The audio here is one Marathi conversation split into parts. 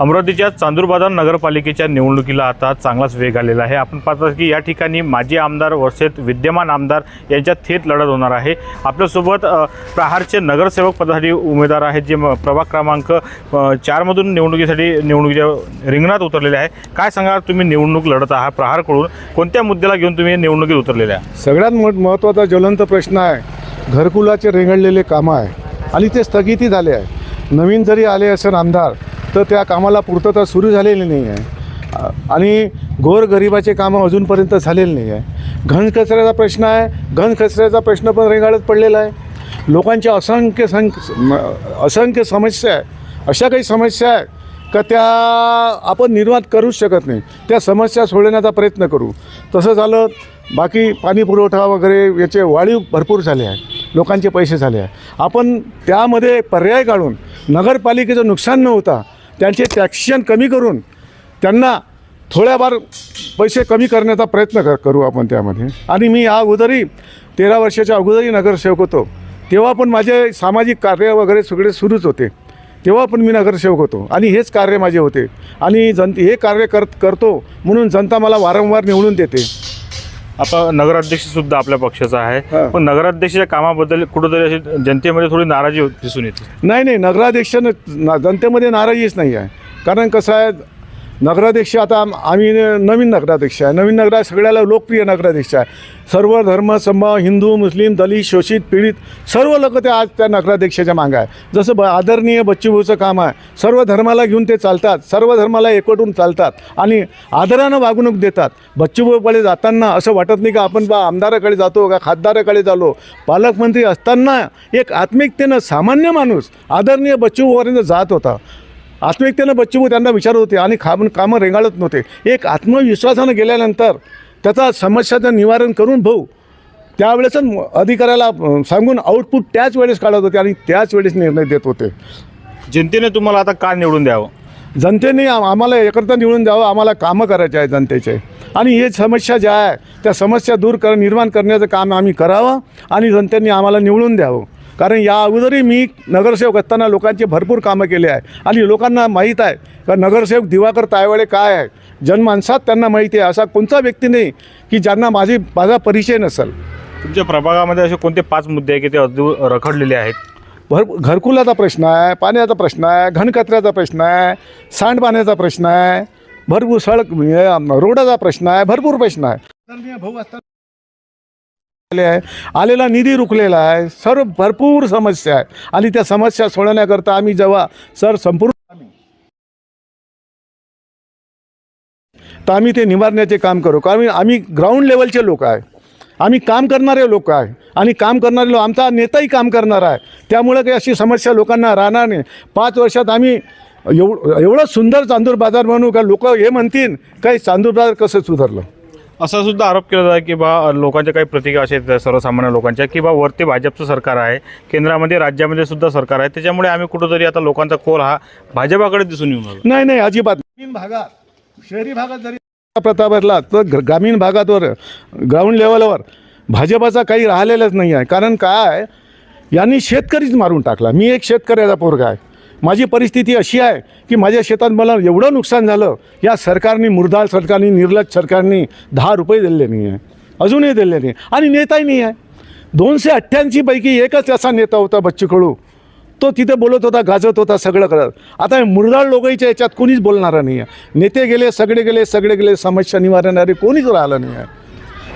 अमरावतीच्या चांदूरबाजार नगरपालिकेच्या निवडणुकीला आता चांगलाच वेग आलेला आहे. आपण पाहतात की या ठिकाणी माजी आमदार वर्षेत विद्यमान आमदार यांच्यात थेट लढत होणार आहे. आपल्यासोबत प्रहारचे नगरसेवक पदासाठी उमेदवार आहेत जे म- प्रभाग क्रमांक चारमधून निवडणुकीसाठी निवडणुकीच्या रिंगणात उतरलेले आहे काय सांगा तुम्ही? निवडणूक लढत आहात प्रहारकडून. कोणत्या मुद्द्याला घेऊन तुम्ही निवडणुकीत उतरलेले आहे सगळ्यात मोठ महत्त्वाचा ज्वलंत प्रश्न आहे घरकुलाचे रेंगडलेले कामं आहे आणि ते स्थगिती झाले आहे. नवीन जरी आले असेल आमदार तर त्या कामाला पूर्तता सुरू झालेली नाही आहे. आणि गोरगरिबाचे कामं अजूनपर्यंत झालेले नाही आहे. घनकचऱ्याचा प्रश्न आहे. घनकचऱ्याचा प्रश्न पण रेंगाळत पडलेला आहे. लोकांच्या असंख्य संख असंख्य समस्या आहे. अशा काही समस्या आहे का त्या आपण निर्माण करूच शकत नाही. त्या समस्या सोडवण्याचा प्रयत्न करू. तसं झालं बाकी पाणी पुरवठा वगैरे याचे वाढीव भरपूर झाले आहे. लोकांचे पैसे झाले आहे. आपण त्यामध्ये पर्याय काढून नगरपालिकेचं नुकसान न होता त्यांचे टॅक्सेशन कमी करून त्यांना थोड्याफार पैसे कमी करण्याचा प्रयत्न कर करू आपण त्यामध्ये. आणि मी या अगोदरही तेरा वर्षाच्या अगोदरही नगरसेवक होतो. तेव्हा पण माझे सामाजिक कार्य वगैरे सगळे सुरूच होते. तेव्हा पण मी नगरसेवक होतो. आणि हेच कार्य माझे होते. आणि जन हे कार्य कर करतो म्हणून जनता मला वारंवार निवडून देते. आता नगराध्यक्ष सुद्धा आपल्या पक्षाचा आहे. पण नगराध्यक्षाच्या कामाबद्दल कुठंतरी अशी जनतेमध्ये थोडी नाराजी होत- दिसून येते. नाही नाही नगराध्यक्ष जनतेमध्ये नाराजीच नाही आहे. कारण कसं आहे नगराध्यक्ष आता आम्ही नवीन नगराध्यक्ष आहे. नवीन नगरा सगळ्याला लोकप्रिय नगराध्यक्ष आहे. सर्व धर्म समभाव हिंदू मुस्लिम दलित शोषित पीडित सर्व लोक ते आज त्या नगराध्यक्षाच्या मागं आहे. जसं ब आदरणीय बच्चूभाऊचं काम आहे. सर्व धर्माला घेऊन ते चालतात. सर्व धर्माला एकवटून चालतात आणि आदरानं वागणूक देतात. बच्चूभाऊकडे जाताना असं वाटत नाही का आपण बा आमदाराकडे जातो का खासदाराकडे जालो पालकमंत्री असताना एक आत्मिकतेनं सामान्य माणूस आदरणीय बच्चूभाऊपर्यंत जात होता. आत्मिकतेनं बच्चूभाऊ त्यांना विचारत होते आणि खाम कामं रेंगाळत नव्हते. एक आत्मविश्वासानं गेल्यानंतर त्याचा समस्याचं निवारण करून भाऊ त्यावेळेस अधिकाऱ्याला सांगून आउटपुट त्याच वेळेस काढत होते आणि त्याच वेळेस निर्णय देत होते. जनतेने तुम्हाला आता का निवडून द्यावं? जनतेने आम- आम्हाला एकरता निवडून द्यावं आम्हाला कामं करायचे आहे जनतेचे. आणि हे समस्या ज्या आहे त्या समस्या दूर कर निर्माण करण्याचं काम आम्ही करावं आणि जनतेने आम्हाला निवडून द्यावं. कारण या अगोदरही मी नगरसेवक असताना लोकांचे भरपूर कामं केले आहे. आणि लोकांना माहीत आहे का नगरसेवक दिवाकर तायवाडे काय आहे? जनमानसात त्यांना माहिती आहे. असा कोणता व्यक्ती नाही की ज्यांना माझी माझा परिचय नसेल. तुमच्या प्रभागामध्ये असे कोणते पाच मुद्दे आहे की ते अजून रखडलेले आहेत? भर घरकुलाचा प्रश्न आहे पाण्याचा प्रश्न आहे घनकचऱ्याचा प्रश्न आहे सांडपाण्याचा प्रश्न आहे भरपूर सडक रोडाचा प्रश्न आहे भरपूर प्रश्न आहे. भाऊ असताना आले आहे. आलेला निधी रुकलेला आहे. सर्व भरपूर समस्या आहे. आणि त्या समस्या सोडवण्याकरता आम्ही जेव्हा सर संपूर्ण तर आम्ही ते निवारण्याचे काम करू. कारण आम्ही ग्राउंड लेवलचे लोक आहे. आम्ही काम करणारे लोक आहे. आणि काम करणारे लोक आमचा नेताही काम करणार आहे. त्यामुळं काही अशी समस्या लोकांना राहणार नाही. पाच वर्षात आम्ही एव एवढं सुंदर चांदूर बाजार म्हणू का? लोक हे म्हणतील काही चांदूर बाजार कसं सुधारलं? असा सुद्धा आरोप केला जातो की बा लोकांच्या काही प्रतिक्रिया अशा आहेत सर्वसामान्य लोकांच्या की बा वरती भाजपचं सरकार आहे केंद्रामध्ये राज्यामध्ये सुद्धा सरकार आहे. त्याच्यामुळे आम्ही कुठंतरी आता लोकांचा कोल हा भाजपाकडे दिसून येऊन आलो नाही नाही अजिबात. ग्रामीण भागात शहरी भागात जरी प्रतापरला तर ग्र- ग्रामीण भागातवर ग्राउंड लेवलवर भाजपाचा काही राहिलेलंच नाही आहे. कारण काय? यांनी शेतकरीच मारून टाकला. मी एक शेतकऱ्याचा पोरगा आहे. माझी परिस्थिती अशी आहे की माझ्या शेतात मला एवढं नुकसान झालं या सरकारने मुरदाळ सरकारने निर्लज सरकारने दहा रुपये दिलेले नाही आहे अजूनही दिले नाही आणि नेताही नाही आहे दोनशे अठ्ठ्याऐंशीपैकी एकच असा नेता होता बच्चू कडू. तो तिथे बोलत होता गाजत होता सगळं करत. आता मुरदाळ लोकांच्या याच्यात कोणीच बोलणारं नाही आहे नेते गेले सगळे गेले सगळे गेले समस्या निवारणारे कोणीच राहिलं नाही आहे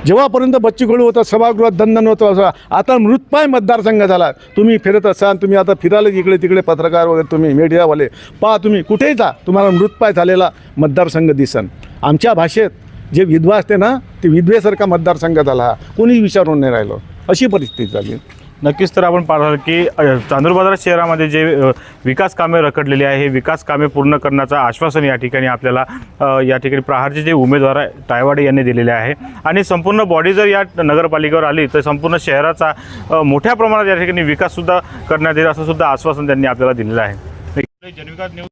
जेव्हापर्यंत बच्चू होतं होता सभागृहात दंदन होतं असं आता मृतपाय मतदारसंघ झाला. तुम्ही फिरत असाल तुम्ही आता फिरायला इकडे तिकडे पत्रकार वगैरे तुम्ही मीडियावाले पहा तुम्ही कुठेही जा तुम्हाला मृतपाय झालेला मतदारसंघ दिसन. आमच्या भाषेत जे विधवा असते ना ते विधवेसारखा मतदारसंघ झाला. कोणीही विचारून नाही राहिलो. अशी परिस्थिती झाली. नक्कीच तर आपण पाहणार की चांदूर बाजार शहरामध्ये जे विकास कामे रखडलेली आहे हे विकास कामे पूर्ण करण्याचं आश्वासन या ठिकाणी आपल्याला या ठिकाणी प्रहारचे जे उमेदवार आहे टायवाडे यांनी दिलेले आहे. आणि संपूर्ण बॉडी जर या नगरपालिकेवर आली तर संपूर्ण शहराचा मोठ्या प्रमाणात या ठिकाणी विकाससुद्धा करण्यात येईल असं सुद्धा आश्वासन त्यांनी आपल्याला दिलेलं आहे. जनविकास न्यूज